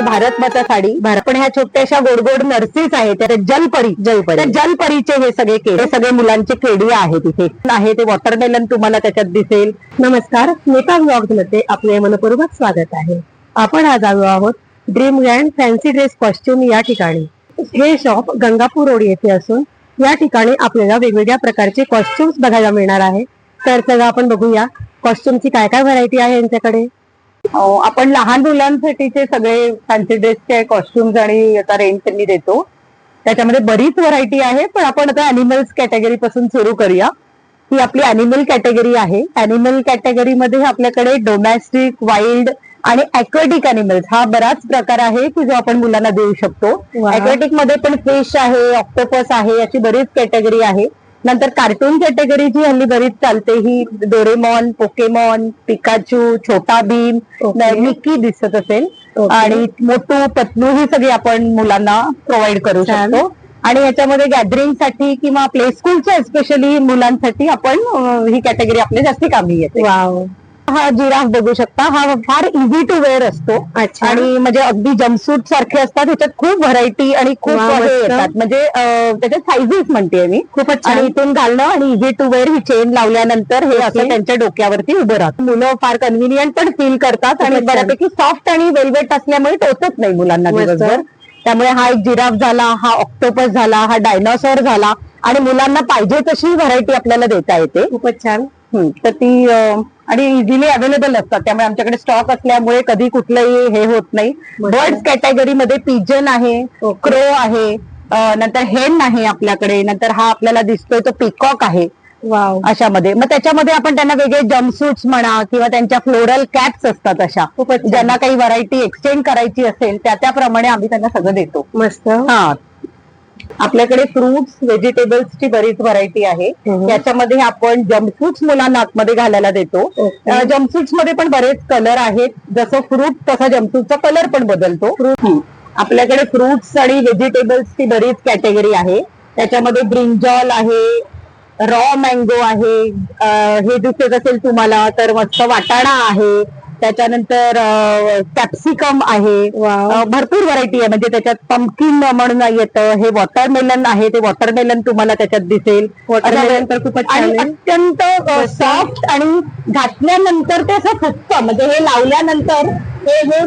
भारत माता साडी भारत पण ह्या छोट्याशा गोडगोड नर्सेस आहेत त्या जलपरी. जलपरी. जलपरीचे हे सगळे केड हे सगळे मुलांचे केडी आहेत इथे. आहे ते वॉटरमेलन तुम्हाला त्याच्यात दिसेल. नमस्कार स्मिता ब्लॉग्समध्ये आपले मनपूर्वक स्वागत आहे. आपण आज आलो आहोत dream grand fancy dress costume या ठिकाणी. हे शॉप गंगापूर रोड येथे असून या ठिकाणी आपल्याला वेगवेगळ्या प्रकारचे कॉस्ट्युम्स बघायला मिळणार आहे. तर चला आपण बघूया कॉस्ट्युमची काय काय व्हरायटी आहे यांच्याकडे. आपण लहान मुलांसाठीचे सगळे फॅन्सी ड्रेसचे कॉस्ट्युम्स आणि याचा रेंट त्यांनी देतो. त्याच्यामध्ये बरीच व्हरायटी आहे पण आपण आता अॅनिमल्स कॅटेगरी पासून सुरू करूया. ही आपली अॅनिमल कॅटेगरी आहे. अॅनिमल कॅटेगरीमध्ये आपल्याकडे डोमॅस्टिक वाईल्ड आणि अॅक्वेटिक अॅनिमल्स हा बराच प्रकार आहे की जो आपण मुलांना देऊ शकतो. अॅक्वेटिकमध्ये पण फिश आहे ऑक्टोपस आहे अशी बरीच कॅटेगरी आहे. नंतर कार्टून कॅटेगरी जी हल्ली बरीच चालते ही डोरेमॉन पोकेमॉन पिकाचू छोटा भीम. मिकी दिसत असेल. आणि मोटू पतलू ही सगळी आपण मुलांना प्रोव्हाइड करू. शकतो आणि याच्यामध्ये गॅदरिंगसाठी किंवा प्ले स्कूलच्या स्पेशली मुलांसाठी आपण ही कॅटेगरी आपल्या जास्ती कामी येते हा जिराफ बघू शकता हा फार इझी टू वेअर असतो. आणि म्हणजे अगदी जम्पसूट सारखे असतात ह्याच्यात खूप व्हरायटी आणि खूप. येतात म्हणजे त्याच्यात साईजेस म्हणते मी खूपच आणि छान इथून घालणं आणि इझी टू वेअर ही चेन लावल्यानंतर हे असं. त्यांच्या डोक्यावरती उभं राहतं मुलं फार कन्व्हिनियंट पण फील करतात आणि. बऱ्यापैकी सॉफ्ट आणि वेलवेट असल्यामुळे टोचत नाही मुलांना. दिवसभर त्यामुळे हा एक जिराफ झाला हा ऑक्टोपस झाला हा डायनॉसॉर झाला आणि मुलांना पाहिजे तशी व्हरायटी आपल्याला देता येते खूपच छान तर ती आणि इझिली अवेलेबल असतात. त्यामुळे आमच्याकडे स्टॉक असल्यामुळे कधी कुठलंही हे होत नाही. बर्ड्स कॅटेगरीमध्ये पिजन आहे. क्रो आहे नंतर हेन आहे आपल्याकडे. नंतर हा आपल्याला दिसतोय तो पिकॉक आहे. वाव अशामध्ये. मग त्याच्यामध्ये आपण त्यांना वेगळे जम्पसूट्स म्हणा किंवा त्यांच्या फ्लोरल कॅप्स असतात अशा. ज्यांना काही व्हरायटी एक्सचेंज करायची असेल त्या त्याप्रमाणे आम्ही त्यांना सगळं देतो. मस्त. हा. आपल्याकडे फ्रुट्स व्हेजिटेबल्सची बरीच व्हरायटी आहे. त्याच्यामध्ये आपण जम्पसूट्स मुलांना आतमध्ये घालायला देतो. जम्पसूट्समध्ये पण बरेच कलर आहेत. जसं फ्रूट तसा जम्पसूटचा कलर पण बदलतो. आपल्याकडे फ्रुट्स आणि व्हेजिटेबल्सची बरीच कॅटेगरी आहे. त्याच्यामध्ये ब्रिंजॉल आहे रॉ मँगो आहे. हे दिसत असेल तुम्हाला तर मस्त वाटाणा आहे. त्याच्यानंतर कॅप्सिकम आहे. भरपूर व्हरायटी आहे. म्हणजे त्याच्यात पंपकिन म्हणून येतं हे वॉटरमेलन आहे ते वॉटरमेलन तुम्हाला त्याच्यात दिसेल. तर खूपच. अत्यंत सॉफ्ट आणि घातल्यानंतर ते असं फुटतं. म्हणजे हे लावल्यानंतर हे हे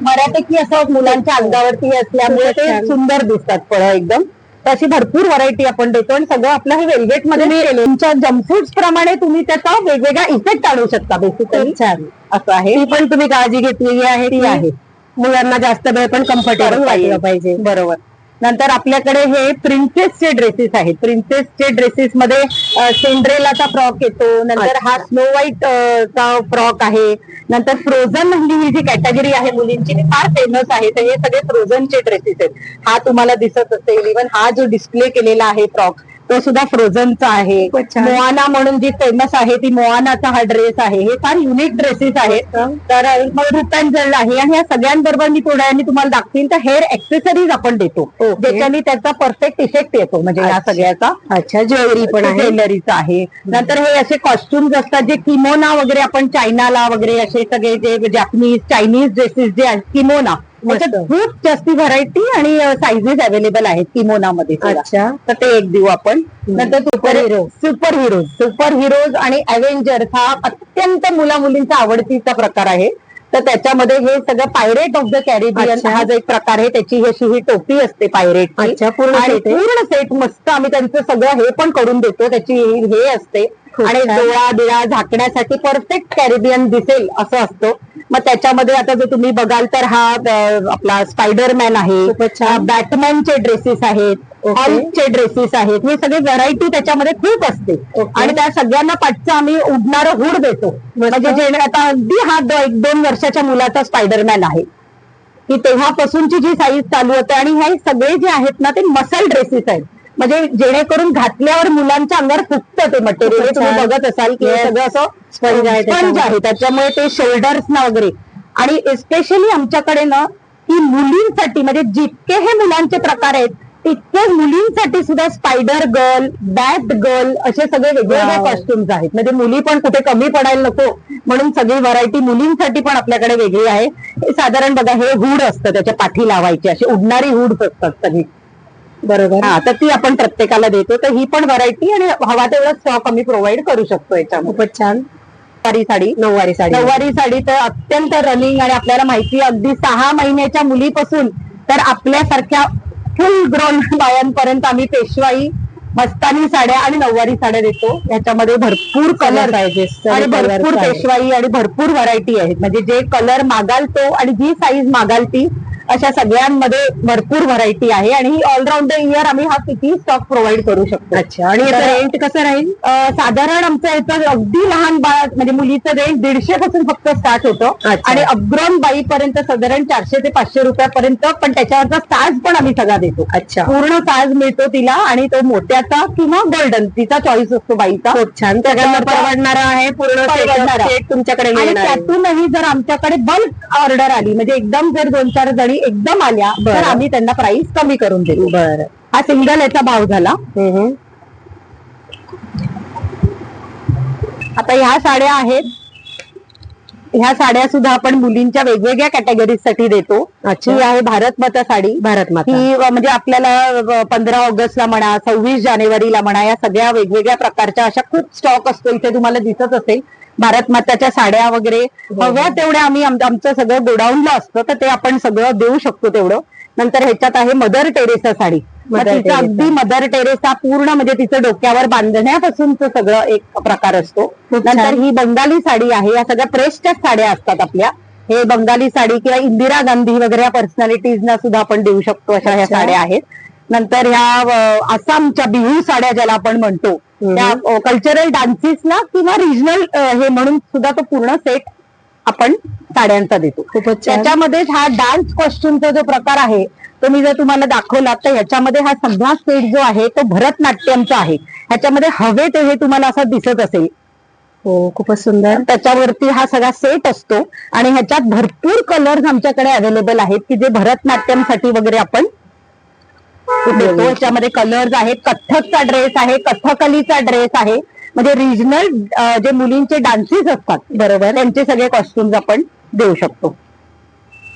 बऱ्यापैकी असं मुलांच्या अंगावरती असल्यामुळे ते. सुंदर दिसतात फळं एकदम. तर अशी भरपूर व्हरायटी आपण देतो आणि सगळं आपलं हे वेलवेटमध्ये तुमच्या जम्पसूट्स प्रमाणे तुम्ही त्याचा वेगवेगळा इफेक्ट आणू शकता बेसिकली असं आहे. ती पण तुम्ही काळजी घेतलेली आहे ती आहे. मुलांना जास्त वेळ पण कम्फर्टेबल वाटलं पाहिजे. बरोबर. नंतर आपल्याकडे हे प्रिन्सेसचे ड्रेसेस आहेत. प्रिन्सेसचे ड्रेसेस मध्ये सिंड्रेलाचा फ्रॉक येतो. नंतर हा स्नो व्हाईट चा फ्रॉक आहे. नंतर फ्रोझन हल्ली ही जी कॅटेगरी आहे मुलींची ती फार फेमस आहे. तर हे सगळे फ्रोझनचे ड्रेसेस आहेत. हा तुम्हाला दिसत असेल. इव्हन हा जो डिस्प्ले केलेला आहे फ्रॉक तो सुद्धा फ्रोझनचा आहे. मोआना म्हणून जी फेमस आहे ती मोआनाचा हा ड्रेस आहे. हे फार युनिक ड्रेसेस आहेत. तर मग आहे आणि या सगळ्यांबरोबर मी थोड्या वेळाने तुम्हाला दाखवीन. तर हेअर एक्सेसरीज आपण Okay. ज्याच्याने त्याचा परफेक्ट इफेक्ट येतो. म्हणजे या. सगळ्याचा अच्छा ज्वेलरी पण आहे. ज्वेलरीचा आहे. नंतर हे असे कॉस्ट्युम्स असतात जे किमोना वगैरे आपण चायनाला वगैरे असे सगळे जे जॅपनीज चायनीज ड्रेसेस जे आहेत किमोना. त्याच्यात. खूप जास्ती व्हरायटी आणि साईजेस अवेलेबल आहेत किमोना मध्ये सुद्धा. अच्छा. तर ते एक देऊ आपण. नंतर super hero super heroes super heroes आणि अव्हेंजर्स हा अत्यंत मुला मुलींचा आवडतीचा प्रकार आहे. तर त्याच्यामध्ये हे सगळं पायरेट ऑफ द कॅरिबियन. हा जो एक प्रकार आहे त्याची अशी ही टोपी असते पायरेट पूर्ण सेट मस्त आम्ही त्यांचं सगळं हे पण करून देतो. त्याची हे असते. आणि. डोळा बिळा झाकण्यासाठी परफेक्ट कॅरिबियन दिसेल असं असतं मग त्याच्यामध्ये आता जर तुम्ही बघाल तर हा आपला स्पायडरमॅन आहे. बॅटमॅनचे ड्रेसेस आहेत. हॉल्कचे ड्रेसेस आहेत हे सगळे व्हरायटी त्याच्यामध्ये खूप असते. आणि त्या सगळ्यांना पाठचं आम्ही उडणारं हुड देतो म्हणजे जे आता अगदी हा एक दोन वर्षाच्या मुलाचा स्पायडरमॅन आहे की तेव्हापासूनची जी साईज चालू होते आणि हे सगळे जे आहेत ना ते मसल ड्रेसेस आहेत म्हणजे जेणेकरून घातल्यावर मुलांच्या अंगावर फुटतं ते मटेरियल तुम्ही. बघत असाल की हे. सगळं असं Sponge आहे स्पंज. आहे त्याच्यामुळे ते शोल्डर्स ना वगैरे आणि एस्पेशली आमच्याकडे ना की मुलींसाठी म्हणजे जितके हे मुलांचे प्रकार आहेत तितकेच मुलींसाठी सुद्धा स्पायडर गर्ल बॅट गर्ल असे सगळे वेगवेगळे. कॉस्ट्युम्स आहेत म्हणजे मुली पण कुठे कमी पडायला नको म्हणून सगळी व्हरायटी मुलींसाठी पण आपल्याकडे वेगळी आहे साधारण बघा हे हुड असतं त्याच्या पाठी लावायची अशी उडणारी हुड असतात सगळी बरोबर. हा तर ती आपण प्रत्येकाला देतो. तर ही पण व्हरायटी आणि हवा तेवढा स्टॉक आम्ही प्रोव्हाइड करू शकतो याच्यामध्ये. खूपच छान. नऊवारी साडी. नऊवारी साडी. नऊवारी साडी तर अत्यंत रनिंग आणि आपल्याला माहिती अगदी सहा महिन्याच्या मुलीपासून तर आपल्यासारख्या फुल ग्रोन बायांपर्यंत आम्ही पेशवाई मस्तानी साड्या आणि नऊवारी साड्या देतो. याच्यामध्ये भरपूर कलर sizes, आणि भरपूर. पेशवाई आणि भरपूर व्हरायटी आहेत. म्हणजे जे कलर मागाल तो आणि जी साईज मागाल ती अशा सगळ्यांमध्ये भरपूर व्हरायटी आहे आणि ही ऑलराऊंड इयर आम्ही हा किती स्टॉक प्रोव्हाइड करू शकतो. अच्छा आणि रेंट कसं राहील? साधारण आमचं याचं अगदी लहान बाळ म्हणजे मुलीचं रेंज दीडशे पासून फक्त स्टार्ट होतं. आणि अपग्रोन बाई पर्यंत साधारण चारशे ते पाचशे रुपयापर्यंत पण त्याच्यावरचा साज पण आम्ही सगळा देतो. अच्छा. पूर्ण साज मिळतो तिला आणि तो मोत्याचा किंवा गोल्डन तिचा चॉईस असतो बाईचा. छान. सगळ्यांना परवडणारा आहे पूर्ण तुमच्याकडे. त्यातूनही जर आमच्याकडे बल्क ऑर्डर आली म्हणजे एकदम जर दोन चार जणी एकदम आल्या तर बरं. आम्ही त्यांना प्राइस कमी करून देतो बरं हा सिंगल याचा भाव झाला. आता ह्या साड्या आहेत ह्या साड्या सुद्धा आपण मुलींच्या वेगवेगळ्या कॅटेगरीजसाठी देतो. ही आहे भारत माता साडी. भारत माता. ही म्हणजे आपल्याला पंधरा ऑगस्टला म्हणा सव्वीस जानेवारीला म्हणा या सगळ्या वेगवेगळ्या प्रकारच्या अशा खूप स्टॉक असतो. इथे तुम्हाला दिसत असेल. भारत माताच्या साड्या वगैरे. हव्या तेवढ्या आम्ही आम- आमचं सगळं गोडाऊनला असतं तर ते आपण सगळं देऊ शकतो तेवढं. नंतर ह्याच्यात आहे मदर टेरेसा साडी. तिचं. अगदी मदर टेरेसा पूर्ण म्हणजे तिचं डोक्यावर बांधण्यापासूनच सगळं एक प्रकार असतो. नंतर ही बंगाली साडी आहे या सगळ्या प्रेसच्याच साड्या असतात आपल्या हे बंगाली साडी किंवा इंदिरा गांधी वगैरे पर्सनॅलिटीजना सुद्धा आपण देऊ शकतो अशा ह्या. साड्या आहेत नंतर ह्या आसामच्या बिहू साड्या ज्याला आपण म्हणतो. त्या कल्चरल डान्सेसला किंवा रिजनल हे म्हणून सुद्धा तो पूर्ण सेट आपण साड्यांचा देतो त्याच्यामध्ये हा डान्स कॉस्ट्युमचा जो प्रकार आहे तो मी जर तुम्हाला दाखवला तर ह्याच्यामध्ये हा सगळा सेट जो आहे तो भरतनाट्यमचा आहे. ह्याच्यामध्ये हवे ते हे तुम्हाला असं दिसत असेल. हो खूपच सुंदर. त्याच्यावरती हा सगळा सेट असतो. आणि ह्याच्यात भरपूर कलर्स आमच्याकडे अवेलेबल आहेत की जे भरतनाट्यमसाठी वगैरे आपण देतो ह्याच्यामध्ये कलर्स आहेत. कथ्थकचा ड्रेस आहे कथकलीचा ड्रेस आहे. म्हणजे रिजनल जे मुलींचे डान्सेस असतात बरोबर. त्यांचे सगळे कॉस्ट्युम्स आपण देऊ शकतो.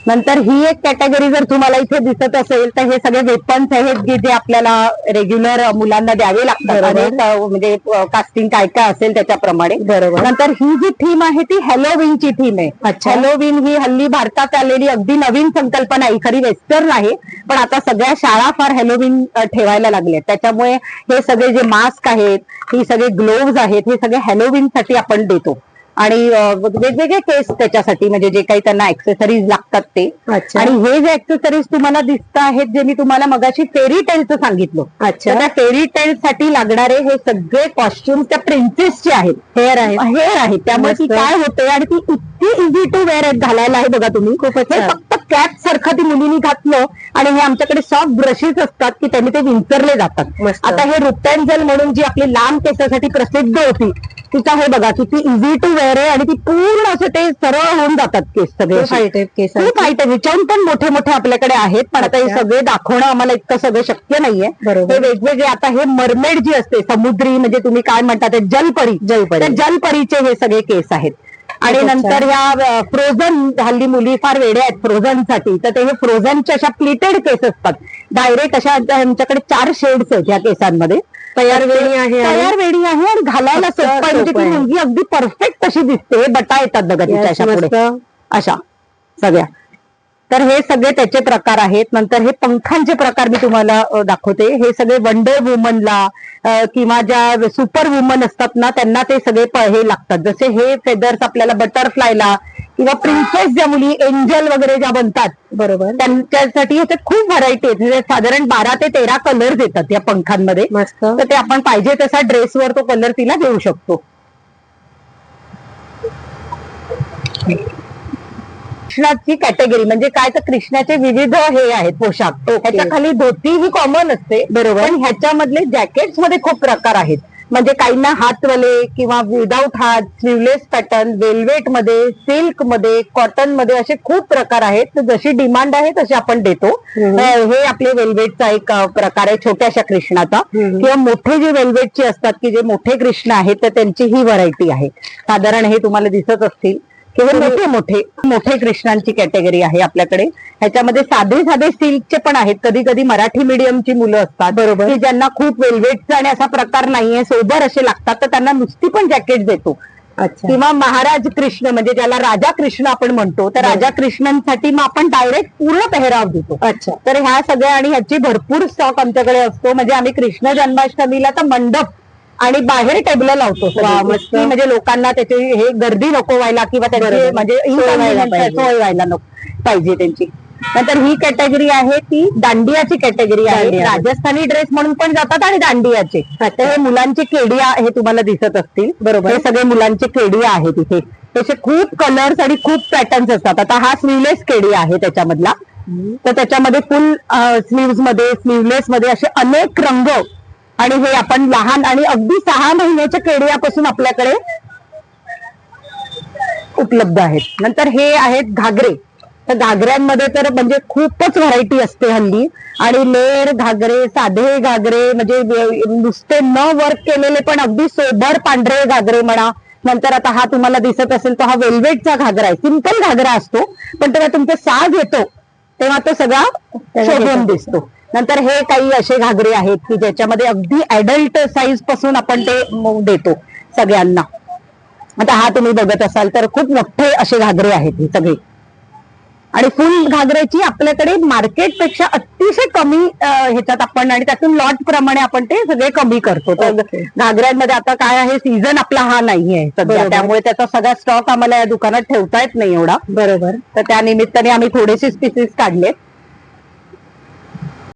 नंतर ही एक कॅटेगरी जर तुम्हाला इथे दिसत असेल तर हे सगळे वेपन्स आहेत की जे आपल्याला रेग्युलर मुलांना द्यावे लागतात. म्हणजे कास्टिंग काय काय असेल त्याच्याप्रमाणे. बरोबर. नंतर ही जी थीम आहे ती हॅलोविनची थीम आहे. अच्छा. हॅलोविन ही हल्ली भारतात आलेली अगदी नवीन संकल्पना आहे. खरी वेस्टर्न आहे. पण आता सगळ्या शाळा फार हॅलोविन ठेवायला लागले त्याच्यामुळे हे सगळे जे मास्क आहेत ही सगळे ग्लोव्ज आहेत हे सगळे हॅलोविनसाठी आपण देतो. आणि वेगवेगळे केस त्याच्यासाठी म्हणजे जे काही त्यांना ऍक्सेसरीज लागतात ते अच्छा. आणि हे जे ऍक्सेसरीज तुम्हाला दिसत आहेत जे मी तुम्हाला मगाशी फेरी टेलचं सांगितलं अच्छा. त्या फेरी टेल साठी लागणारे हे सगळे कॉस्ट्युम त्या प्रिन्सेसचे आहेत हेअर आहे हेअर आहेत त्यामुळे ती. काय होते आणि ती इतकी इझी टू वेअर घालायला आहे बघा तुम्ही. फक्त कॅप सारखं ती मुलींनी घातलं आणि हे आमच्याकडे सॉफ्ट ब्रशेस असतात की त्यांनी ते विंचरले जातात. आता हे रुपॅन्झल म्हणून जी आपली लांब केसासाठी प्रसिद्ध होती तिचा हे बघा किती इझी टू वेअर आहे आणि ती पूर्ण असं ते सरळ होऊन जातात केस सगळे ह्याच्याहून पण मोठे मोठे आपल्याकडे आहेत पण आता हे. सगळे दाखवणं आम्हाला इतकं सगळं शक्य नाहीये. हे वेगवेगळे आता हे मरमेड जी असते समुद्री म्हणजे तुम्ही काय म्हणता ते जलपरी जलपरी. जलपरीचे हे सगळे केस आहेत आणि नंतर. या फ्रोझन हल्ली मुली फार वेड्या आहेत फ्रोझनसाठी तर ते हे फ्रोझनच्या अशा प्लिटेड केस असतात डायरेक्ट अशा आमच्याकडे चार शेड्स आहेत या केसांमध्ये तयार वेणी आहे आणि- तयार वेणी आहे आणि घालायला सोपं म्हणजे ती. मुलगी अगदी परफेक्ट अशी दिसते. हे बटा येतात बघा तिच्या अशा पुढे. अशा. सगळ्या. तर हे सगळे त्याचे प्रकार आहेत. नंतर हे पंखांचे प्रकार मी तुम्हाला दाखवते. हे सगळे वंडर वुमनला किंवा ज्या सुपर वुमन असतात ना त्यांना ते सगळे हे लागतात. जसे हे फेदर्स आपल्याला बटरफ्लायला किंवा प्रिन्सेस ज्या मुली एंजल वगैरे ज्या बनतात बरोबर. त्यांच्यासाठी ह्याच्यात खूप व्हरायटी आहेत. म्हणजे साधारण बारा ते तेरा कलर्स येतात या पंखांमध्ये. मस्त. तर ते आपण पाहिजे तसा ड्रेसवर तो कलर तिला देऊ शकतो. कृष्णाची कॅटेगरी म्हणजे काय? तर कृष्णाचे विविध हे आहेत पोशाख. ह्याच्या खाली धोती ही कॉमन असते. बरोबर. ह्याच्यामधले जॅकेट्समध्ये खूप प्रकार आहेत. म्हणजे काहींना हातवाले किंवा विदाऊट हात स्लीवलेस पॅटर्न वेल्वेटमध्ये सिल्कमध्ये कॉटनमध्ये असे खूप प्रकार आहेत. जशी डिमांड आहे तशी आपण देतो. हे आपले वेल्वेटचा एक प्रकार आहे छोट्याशा कृष्णाचा. किंवा मोठे जे वेल्वेटचे असतात की जे मोठे कृष्ण आहेत तर त्यांची ही व्हरायटी आहे. साधारण हे तुम्हाला दिसत असतील. किंवा मोठे मोठे मोठे कृष्णांची कॅटेगरी आहे आपल्याकडे. ह्याच्यामध्ये साधे साधे सिल्कचे पण आहेत. कधी कधी मराठी मीडियमची मुलं असतात. बरोबर. की ज्यांना खूप वेल्वेटचा आणि असा प्रकार नाहीये सोबर असे लागतात तर त्यांना नुसती पण जॅकेट देतो. किंवा महाराज कृष्ण म्हणजे ज्याला राजा कृष्ण आपण म्हणतो तर. राजा कृष्णांसाठी मग आपण डायरेक्ट पूर्ण पेहराव देतो. अच्छा. तर ह्या सगळ्या आणि ह्याची भरपूर स्टॉक आमच्याकडे असतो. म्हणजे आम्ही कृष्ण जन्माष्टमीला तर मंडप आणि बाहेर टेबल लावतो. की म्हणजे लोकांना त्याची हे गर्दी नको व्हायला किंवा त्याची. म्हणजे सोय व्हायला नको पाहिजे त्यांची. नंतर ही कॅटेगरी आहे ती दांडियाची कॅटेगरी आहे. राजस्थानी ड्रेस म्हणून पण जातात आणि दांडियाचे. हे मुलांचे केडिया हे तुम्हाला दिसत असतील. बरोबर. हे सगळे मुलांचे केडिया आहेत इथे. त्याचे खूप कलर्स आणि खूप पॅटर्न्स असतात. आता हा स्लीवलेस केडिया आहे त्याच्यामधला. तर त्याच्यामध्ये फुल स्लीव्हमध्ये स्लीवलेस मध्ये असे अनेक रंग आणि हे आपण लहान आणि अगदी सहा महिन्याच्या केडियापासून आपल्याकडे उपलब्ध आहेत. नंतर हे आहेत घागरे. तर घागऱ्यांमध्ये तर म्हणजे खूपच व्हरायटी असते हल्ली. आणि लेअर घागरे साधे घागरे म्हणजे नुसते न वर्क केलेले पण अगदी सोबर पांढरे घागरे म्हणा. नंतर आता हा तुम्हाला दिसत असेल तर हा वेल्वेटचा घागरा आहे. सिंपल घागरा असतो. पण तेव्हा तुमचा साज येतो. तेव्हा तो सगळा शोभून दिसतो. नंतर हे काही असे घागरे आहेत की ज्याच्यामध्ये अगदी अडल्ट साईजपासून आपण ते देतो सगळ्यांना. आता हा तुम्ही बघत असाल तर खूप मोठे असे घागरे आहेत हे सगळे. आणि फुल घागऱ्याची आपल्याकडे मार्केटपेक्षा अतिशय कमी ह्याच्यात आपण आणि त्यातून लॉट प्रमाणे आपण ते सगळे कमी करतो. तर. घागऱ्यांमध्ये आता काय आहे? सीझन आपला हा नाहीये सध्या. बरोबर. त्यामुळे त्याचा सगळा स्टॉक आम्हाला या दुकानात ठेवता येत नाही एवढा. बरोबर. तर त्या निमित्ताने आम्ही थोडेसे स्पीसीस काढले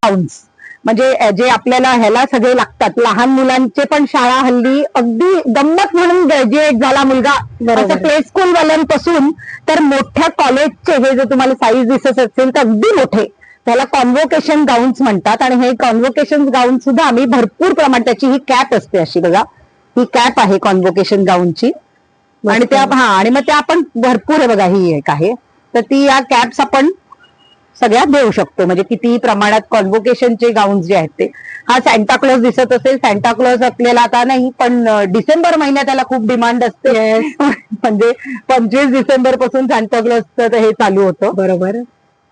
पाऊंड्स म्हणजे जे आपल्याला ह्याला सगळे लागतात. लहान मुलांचे पण शाळा हल्ली अगदी गंमत म्हणून ग्रॅज्युएट झाला मुलगा. असं प्ले स्कूल वाल्यांपासून तर मोठ्या कॉलेजचे हे जर तुम्हाला साईज दिसत असेल तर अगदी मोठे. त्याला कॉन्व्होकेशन गाऊन्स म्हणतात. आणि हे कॉन्व्होकेशन गाऊन सुद्धा आम्ही भरपूर प्रमाणात त्याची ही कॅप असते अशी बघा. ही कॅप आहे कॉन्व्होकेशन गाऊनची आणि त्या हा आणि मग त्या आपण भरपूर आहे बघा ही एक आहे. तर ती या कॅप्स आपण सगळ्यात देऊ शकतो. म्हणजे किती प्रमाणात कॉन्व्होकेशनचे गाऊन्स जे आहेत ते. हा सॅन्टाक्लॉज दिसत असेल सॅन्टाक्लॉज आपल्याला आता नाही पण डिसेंबर महिन्यात त्याला खूप डिमांड असते. म्हणजे पंचवीस डिसेंबरपासून सॅन्टाक्लॉजचं हे चालू होतं. बरोबर.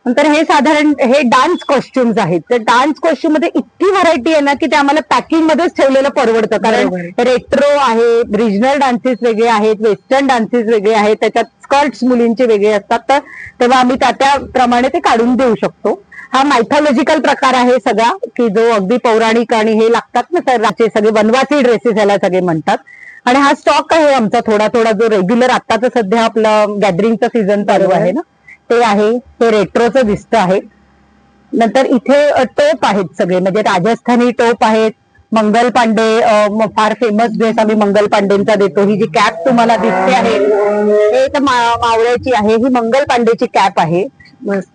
नंतर हे साधारण हे डान्स कॉस्ट्युम्स आहेत. तर डान्स कॉस्ट्युममध्ये इतकी व्हरायटी आहे ना की ते आम्हाला पॅकिंग मध्येच ठेवलेलं परवडतं. कारण. रेट्रो आहे रिजनल डान्सेस वेगळे आहेत वेस्टर्न डान्सेस वेगळे आहेत त्याच्यात स्कर्ट्स मुलींचे वेगळे असतात. तर तेव्हा आम्ही त्या त्याप्रमाणे ते काढून देऊ शकतो. हा मायथॉलॉजिकल प्रकार आहे सगळा की जो अगदी पौराणिक आणि हे लागतात ना तर राचे सगळे वनवासी ड्रेसेस याला सगळे म्हणतात. आणि हा स्टॉक आहे आमचा थोडा थोडा जो रेग्युलर आताच सध्या आपलं गॅदरिंगचा सीझन चालू. आहे ना. ते आहे ते रेट्रोचं दिसतं आहे. नंतर इथे टोप आहेत सगळे. म्हणजे राजस्थानी टोप आहेत. मंगल पांडे फार फेमस ड्रेस आम्ही मंगल पांडेंचा देतो. ही जी कॅप तुम्हाला दिसते आहे हे तर मावळ्याची आहे. ही मंगल पांडेची कॅप आहे.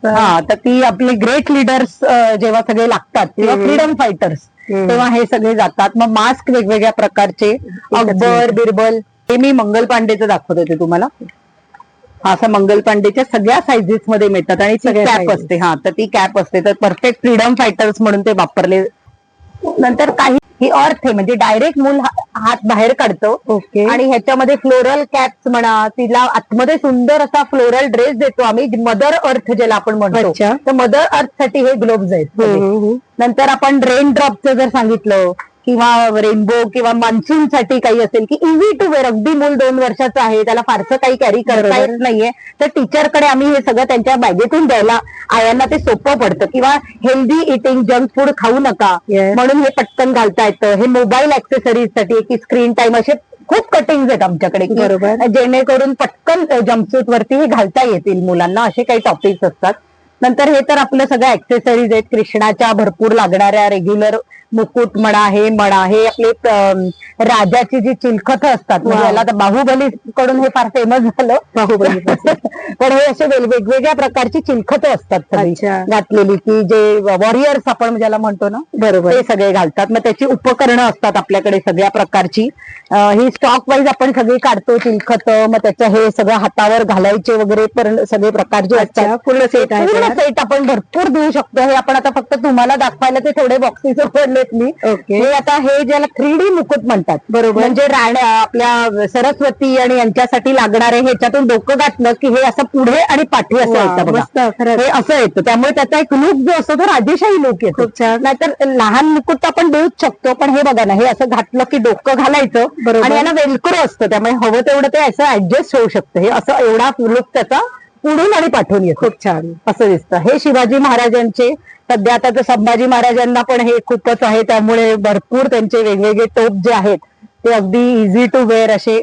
हा तर ती आपली ग्रेट लिडर्स जेव्हा सगळे लागतात किंवा हम्म. Freedom fighters. तेव्हा हे सगळे जातात. मग मास्क वेगवेगळ्या प्रकारचे अकबर बिरबल हे मी मंगल पांडेचं दाखवत होते तुम्हाला. हा असं मंगल पांडेच्या सगळ्या साईजेस मध्ये मिळतात. आणि ती सगळ्या कॅप sizes. असते. हा तर ती कॅप असते. तर परफेक्ट फ्रीडम फायटर्स म्हणून ते वापरले. नंतर काही ही अर्थ आहे. म्हणजे डायरेक्ट मूल हा- हात बाहेर काढतो. ओके आणि ह्याच्यामध्ये फ्लोरल कॅप्स म्हणा तिला आतमध्ये सुंदर असा फ्लोरल ड्रेस देतो आम्ही मदर अर्थ ज्याला आपण म्हणतो. अच्छा. तर मदर अर्थसाठी हे ग्लोव्ज आहेत. सगळे. नंतर आपण रेन ड्रॉपचं जर सांगितलं किंवा रेनबो किंवा मान्सून साठी काही असेल की इझी टू वेअर अगदी मूल दोन वर्षाचं आहे त्याला फारसं काही कॅरी करता. येत नाहीये. तर टीचरकडे आम्ही हे सगळं त्यांच्या बॅगेतून द्यायला आयांना ते सोपं पडतं. किंवा हेल्दी इटिंग जंक फूड खाऊ नका. म्हणून हे पटकन घालता येतं. हे मोबाईल ऍक्सेसरीजसाठी की स्क्रीन टाइम असे खूप कटिंग आहेत आमच्याकडे बरोबर. जेणेकरून पटकन जम्पसूट वरती हे घालता येतील मुलांना. असे काही टॉपिक्स असतात. नंतर हे तर आपलं सगळं ऍक्सेसरीज आहेत. कृष्णाच्या भरपूर लागणाऱ्या रेग्युलर मुकुट म्हणा हे म्हणा हे आपले राजाची जी चिलखत असतात म्हणजे. याला आता बाहुबली कडून हे फार फेमस झालं बाहुबली पण हे असे वेग- वेगवेगळ्या प्रकारची चिलखत असतात सगळी. घातलेली की जे वॉरियर्स आपण ज्याला म्हणतो ना बरोबर. ते सगळे घालतात. मग त्याची उपकरणं असतात आपल्याकडे सगळ्या प्रकारची. ही स्टॉक वाईज आपण सगळी काढतो चिलखत मग त्याचं हे सगळं हातावर घालायचे वगैरे सगळे प्रकार जे अच्छा असतात पूर्ण सेट आहे पूर्ण? सेट आपण भरपूर देऊ शकतो. हे आपण आता फक्त तुम्हाला दाखवायला ते थोडे बॉक्सेस पडलेत मी. ओके. हे आता हे ज्याला थ्री डी मुकुट म्हणतात. बरोबर. म्हणजे राण्या आपल्या सरस्वती आणि यांच्यासाठी लागणारे ह्याच्यातून डोकं घातलं की हे असं पुढे आणि पाठी असं येतं बघा. हे असं येतं त्यामुळे त्याचा एक लुक जो असतो तो राजेशाही लुक येतो. नाहीतर लहान मुकुट तर आपण देऊच शकतो पण हे बघा ना हे असं घातलं की डोकं घालायचं. आणि याला वेलक्रो असतं. त्यामुळे हवं तेवढं ते असं ऍडजस्ट होऊ शकतं. हे असं एवढा लुक त्याचा पुढून आणि पाठवून येतो. खूप छान. असं दिसतं. हे शिवाजी महाराजांचे सध्या आता तर संभाजी महाराजांना पण हे खूपच आहे. त्यामुळे भरपूर त्यांचे वेगवेगळे टोप जे आहेत ते अगदी इझी टू वेअर असे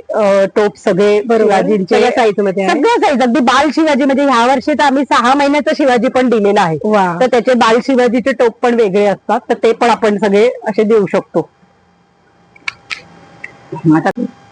टोप सगळे शिवाजींचे सगळ्या साईजमध्ये आहे सगळं साईज अगदी बाल शिवाजी म्हणजे ह्या वर्षी तर आम्ही सहा महिन्याचा शिवाजी पण दिलेला आहे. वा. तर त्याचे बाल शिवाजीचे टोप पण वेगळे असतात. तर ते पण आपण सगळे असे देऊ शकतो.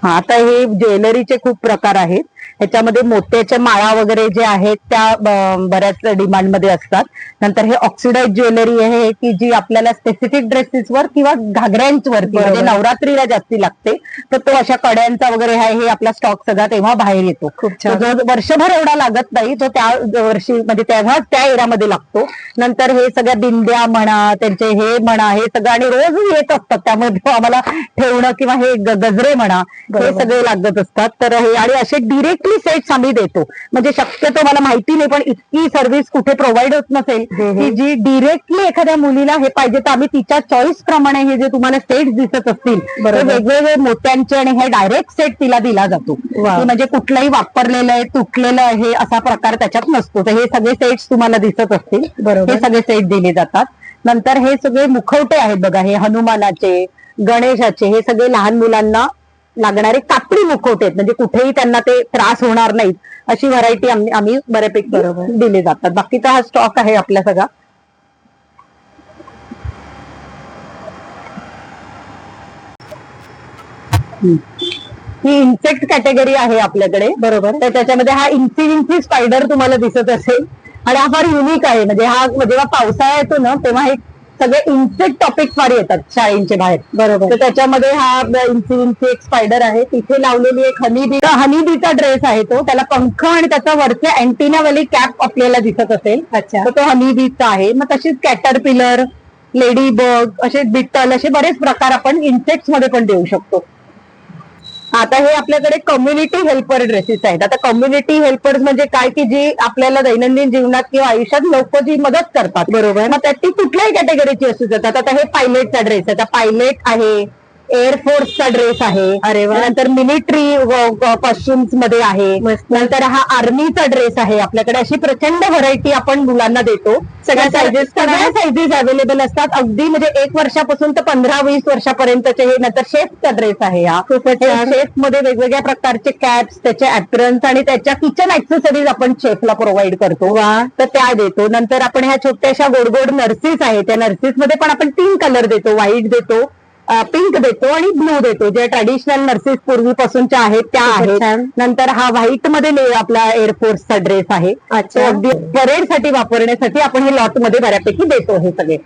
आता हे ज्वेलरीचे खूप प्रकार आहेत. ह्याच्यामध्ये मोत्याच्या माळा वगैरे जे आहेत त्या बऱ्याच डिमांडमध्ये असतात. नंतर हे ऑक्सिडाइज ज्वेलरी आहे की जी आपल्याला स्पेसिफिक ड्रेसेसवर किंवा घागऱ्यांवरती म्हणजे. नवरात्रीला जास्ती लागते तर तो अशा कड्यांचा वगैरे आहे हे आपला स्टॉक सगळा तेव्हा बाहेर येतो. जो वर्षभर एवढा लागत नाही तो त्या वर्षी म्हणजे तेव्हाच त्या एरामध्ये लागतो. नंतर हे सगळ्या बिंद्या म्हणा त्यांचे हे म्हणा हे सगळं आणि रोज येत असतात. त्यामुळे तो आम्हाला ठेवणं किंवा हे गजरे म्हणा हे. सगळे लागत असतात. तर हे आणि असे डिरेक्टली सेट्स आम्ही देतो म्हणजे शक्यतो मला माहिती नाही पण इतकी सर्व्हिस कुठे प्रोव्हाइड होत नसेल. की जी डिरेक्टली एखाद्या मुलीला हे पाहिजे तर आम्ही तिच्या चॉईस प्रमाणे हे जे तुम्हाला सेट्स दिसत असतील. वेगवेगळे मोत्यांचे आणि हे डायरेक्ट सेट तिला दिला जातो म्हणजे कुठलंही वापरलेलं आहे तुटलेलं आहे असा प्रकार त्याच्यात नसतो तर हे सगळे सेट्स तुम्हाला दिसत असतील. हे सगळे सेट दिले जातात नंतर हे सगळे मुखवटे आहेत बघा हे हनुमानाचे गणेशाचे हे सगळे लहान मुलांना लागणारे कापडी मुखवटे आहेत. म्हणजे कुठेही त्यांना ते त्रास होणार नाहीत अशी व्हरायटी आम्ही बऱ्यापैकी बरोबर. दिले जातात. बाकीचा हा स्टॉक आहे आपला सगळा. ही इन्सेक्ट कॅटेगरी आहे आपल्याकडे. बरोबर. तर त्याच्यामध्ये हा इंची इंची स्पायडर तुम्हाला दिसत असेल. आणि हा फार युनिक आहे. म्हणजे हा जेव्हा पावसाळा येतो ना तेव्हा हे सगळे इन्सेक्ट टॉपिक फार येतात शाळेंचे बाहेर. बरोबर. तर त्याच्यामध्ये हा इंची एक स्पायडर आहे. तिथे लावलेली एक हनीबी हनीबीचा ड्रेस आहे तो. त्याला पंख आणि त्याचा वरचे अँटिनावाली कॅप आपल्याला दिसत असेल. अच्छा. तर तो हनीबीचा आहे. मग तशीच कॅटरपिलर लेडी बग असे बिट्टल असे बरेच प्रकार आपण इन्सेक्टमध्ये पण देऊ शकतो. आता हे आपल्याकडे कम्युनिटी हेल्पर ड्रेसेस आहेत. आता कम्युनिटी हेल्पर्स म्हणजे काय की जी आपल्याला दैनंदिन जीवनात किंवा आयुष्यात लोक जी मदत करतात. बरोबर. मग त्यात ती कुठल्याही कॅटेगरीची असू शकतात आता हे पायलटचा ड्रेस आहे. आता पायलट आहे. एअरफोर्सचा ड्रेस आहे. अरे वा. नंतर मिलिटरी कॉस्ट्युम्समध्ये आहे. नंतर हा आर्मीचा ड्रेस आहे आपल्याकडे. अशी प्रचंड व्हरायटी आपण मुलांना देतो. सगळ्या पण सगळ्या? साईजेस अवेलेबल असतात. अगदी म्हणजे एक वर्षापासून तर पंधरा वीस वर्षापर्यंतचे हे नंतर शेफचा ड्रेस आहे हा. शेफमध्ये वेगवेगळ्या प्रकारचे कॅप्स त्याचे अॅपरन्स आणि त्याच्या किचन ऍक्सेसरीज आपण शेफला प्रोव्हाइड करतो. वा. तर त्या देतो. नंतर आपण ह्या छोट्याशा गोड गोड नर्सिस आहेत. त्या नर्सिसमध्ये पण आपण तीन कलर देतो. व्हाईट देतो. पिंक देतो आणि ब्लू देतो जे ट्रॅडिशनल नर्सिस पूर्वीपासूनच्या आहेत त्या आहेत. नंतर हा व्हाईटमध्ये ले- आपला एअरफोर्सचा ड्रेस आहे. अगदी परेडसाठी वापरण्यासाठी आपण हे लॉटमध्ये बऱ्यापैकी देतो हे सगळे.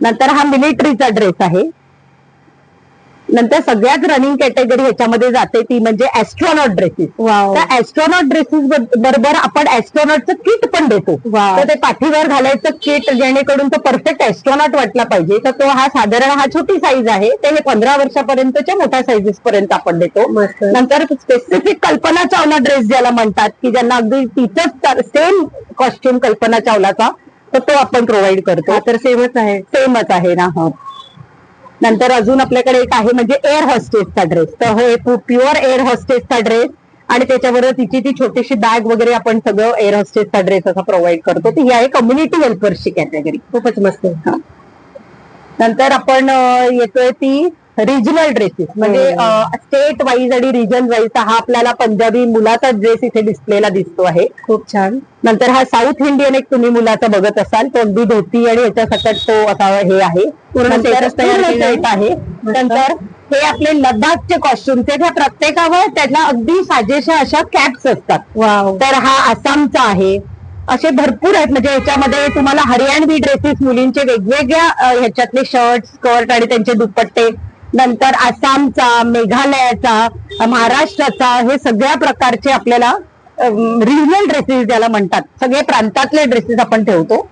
नंतर हा मिलिटरीचा ड्रेस आहे. नंतर सगळ्यात रनिंग कॅटेगरी ह्याच्यामध्ये जाते ती म्हणजे ऍस्ट्रॉनॉट ड्रेसेस त्या ऍस्ट्रॉनॉट ड्रेसेस बरोबर आपण ऍस्ट्रॉनॉटचं किट पण देतो. तर ते पाठीवर घालायचं किट जेणेकरून तो परफेक्ट ऍस्ट्रॉनॉट वाटला पाहिजे. तर तो हा साधारण हा छोटी साईज आहे. ते हे पंधरा वर्षापर्यंतच्या मोठ्या साईजेस पर्यंत आपण देतो. नंतर स्पेसिफिक कल्पना चावला ड्रेस ज्याला म्हणतात की ज्यांना अगदी तिचंच सेम कॉस्ट्युम कल्पना चावलाचा तर तो आपण प्रोव्हाइड करतो. तर सेमच आहे. सेमच आहे ना हो. नंतर अजून आपल्याकडे एक आहे म्हणजे एअर हॉस्टेसचा ड्रेस तर हे प्युअर एअर हॉस्टेसचा ड्रेस आणि त्याच्याबरोबर तिची ती छोटीशी बॅग वगैरे आपण सगळं एअर हॉस्टेसचा ड्रेस असा प्रोव्हाइड करतो. तर ही आहे कम्युनिटी हेल्पर्सची कॅटेगरी खूपच मस्त. नंतर आपण येतोय ती रिजनल ड्रेसेस म्हणजे स्टेट वाईज आणि रिजन वाईज हा आपल्याला पंजाबी मुलाचा ड्रेस इथे डिस्प्लेला दिसतो आहे. खूप छान. नंतर हा साऊथ इंडियन एक तुम्ही मुलाचा बघत असाल तो अगदी धोती आणि याच्या सकट तो असा हे आहे. आहे. नंतर हे आपले लडाखचे कॉस्ट्युम ते त्या प्रत्येकावर त्याला अगदी साजेशा अशा कॅप्स असतात. तर हा आसामचा आहे. असे भरपूर आहेत. म्हणजे याच्यामध्ये तुम्हाला हरियाणवी ड्रेसेस मुलींचे वेगवेगळ्या ह्याच्यातले शर्ट स्कर्ट आणि त्यांचे दुपट्टे. नंतर आसामचा मेघालयाचा महाराष्ट्राचा हे सगळ्या प्रकारचे आपल्याला रिजनल ड्रेसेस ज्याला म्हणतात. सगळे प्रांतातले ड्रेसेस आपण ठेवतो.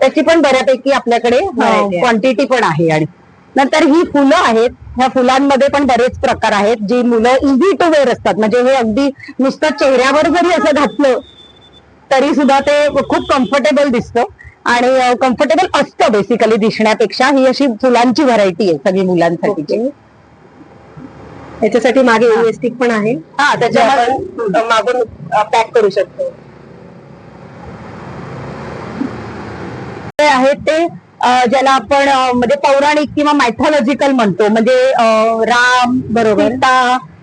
त्याची पण बऱ्यापैकी आपल्याकडे. क्वांटिटी पण आहे आणि नंतर ही फुलं आहेत. ह्या फुलांमध्ये पण बरेच प्रकार आहेत. जी मुलं इझी टू वेअर असतात. म्हणजे हे अगदी नुसतं चेहऱ्यावर जरी असं घातलं तरी सुद्धा ते खूप कम्फर्टेबल दिसतं. आणि कम्फर्टेबल असतं बेसिकली दिसण्यापेक्षा. ही अशी फुलांची व्हरायटी आहे सगळी मुलांसाठी. याच्यासाठी मागे इलेस्टिक पण आहे. हा त्याच्यामध्ये अ, मागून पॅक करू शकतो. ते आहेत ते ज्याला आपण म्हणजे पौराणिक किंवा मायथॉलॉजिकल म्हणतो. म्हणजे राम बरोबर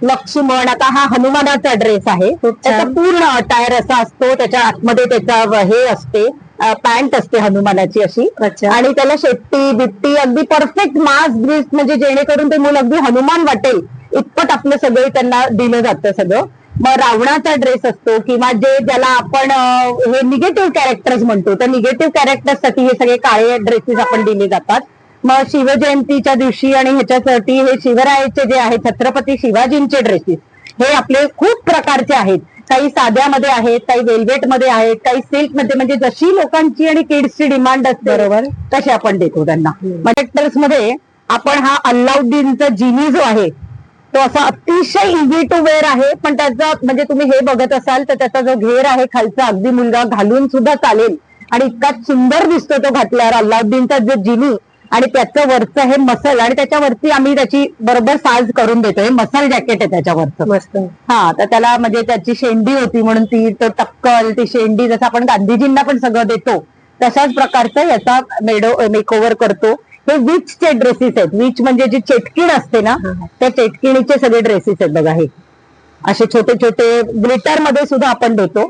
लक्ष्मण आता हा हनुमानाचा ड्रेस आहे. त्याचा पूर्ण अटायर असा असतो. त्याच्या आतमध्ये त्याचा हे असते. पॅन्ट असते हनुमानाची अशी. अच्छा. आणि त्याला शेट्टी बिट्टी अगदी परफेक्ट मास ड्रेस म्हणजे जेणेकरून ते मुलं अगदी हनुमान वाटेल. इतपत आपलं सगळे त्यांना दिलं जातं सगळं. मग रावणाचा ड्रेस असतो किंवा जे ज्याला आपण हे निगेटिव्ह कॅरेक्टर्स म्हणतो तर निगेटिव्ह कॅरेक्टर्ससाठी हे सगळे काळे ड्रेसेस आपण दिले जातात. मग शिवजयंतीच्या दिवशी आणि ह्याच्यासाठी हे शिवरायाचे जे आहे छत्रपती शिवाजींचे ड्रेसेस हे आपले खूप प्रकारचे आहेत. काही साध्यामध्ये आहेत काही वेल्वेटमध्ये आहेत काही सिल्कमध्ये म्हणजे जशी लोकांची आणि किड्सची डिमांड असते बरोबर. तशी आपण देतो त्यांना. मध्ये आपण हा अल्लाउद्दीनचा जिनी जो आहे तो असा अतिशय इझी टू वेअर आहे. पण त्याचा म्हणजे तुम्ही हे बघत असाल तर त्याचा जो घेर आहे खालचा अगदी मुलगा घालून सुद्धा चालेल. आणि इतका सुंदर दिसतो तो घातल्यावर अल्लाउद्दीनचा जो जिनी आणि त्याचं वरचं हे मसल आणि त्याच्यावरती आम्ही त्याची बरोबर साज करून देतो. हे मसल जॅकेट आहे त्याच्यावरचं. हा तर त्याला म्हणजे त्याची शेंडी होती म्हणून ती तो टक्कल ती शेंडी जसं आपण गांधीजींना पण सगळं देतो तशाच प्रकारचं याचा मेडो मेकओव्हर करतो. हे विचचे ड्रेसेस आहेत. विच म्हणजे जी चेटकीण असते ना. त्या चेटकिणीचे सगळे ड्रेसेस आहेत बघा हे. असे छोटे छोटे ग्लिटरमध्ये सुद्धा आपण देतो.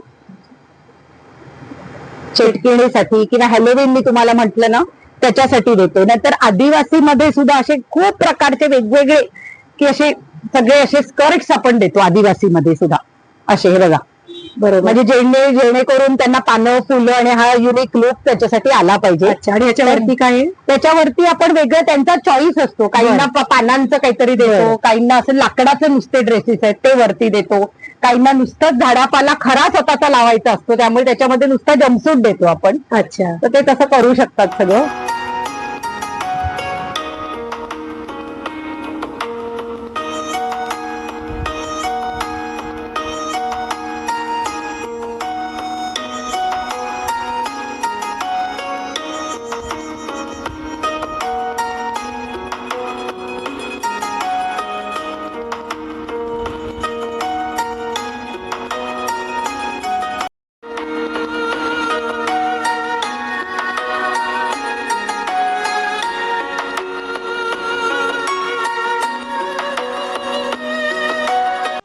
चेटकिणीसाठी किंवा हॅलोविन मी तुम्हाला म्हटलं ना त्याच्यासाठी देतो. नंतर आदिवासी मध्ये सुद्धा असे खूप प्रकारचे वेगवेगळे की असे सगळे असे स्कर्ट्स आपण देतो आदिवासी मध्ये सुद्धा. असे हे बघा. बरोबर. म्हणजे जेणे जेणेकरून त्यांना पानं फुलं आणि हा युनिक लुक त्याच्यासाठी आला पाहिजे. अच्छा आणि याच्यावरती काय? आहे? त्याच्यावरती आपण वेगळं त्यांचा चॉईस असतो. काहींना प- पानांचं काहीतरी देतो बरं. काहींना असं लाकडाचे नुसते ड्रेसेस आहेत ते वरती देतो. काहींना नुसतंच झाडापाला खरा स्वतःचा लावायचा असतो त्यामुळे त्याच्यामध्ये नुसता जमसूट देतो आपण. अच्छा. तर ते तसं करू शकतात सगळं.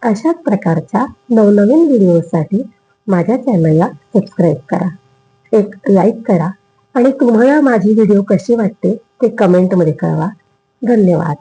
अशाच प्रकारच्या नवनवीन व्हिडिओसाठी माझ्या चॅनलला सबस्क्राईब करा. एक लाईक करा आणि तुम्हाला माझी व्हिडिओ कशी वाटते ते कमेंटमध्ये कळवा. धन्यवाद.